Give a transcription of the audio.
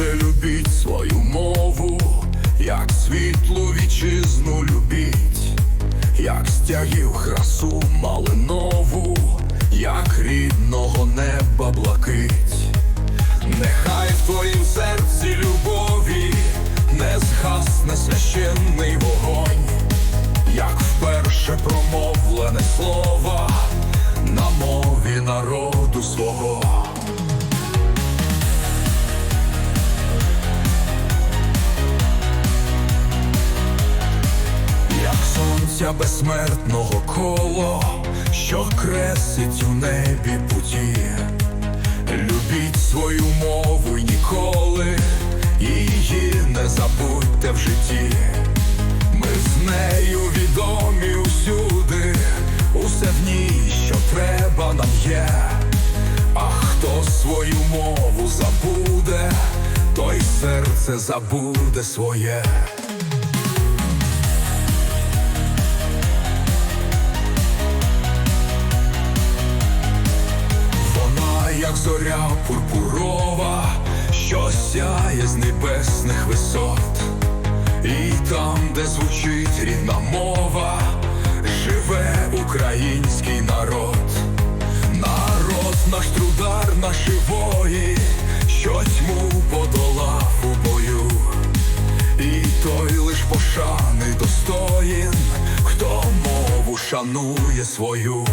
Любіть свою мову, як світлу вітчизну любіть, як стягів красу малинову, як рідного неба блакить. Нехай в твоїм серці згасне священний вогонь, як вперше промовлене слово на мові народу свого. Як сонця безсмертного коло, що кресить у небі путі, любіть свою мову ніколи, її не забудьте свою мову забуде, той серце забуде своє. Вона, як зоря пурпурова, що сяє з небесних висот, і там, де звучить рідна мова, той лиш пошани достоїн, хто мову шанує свою.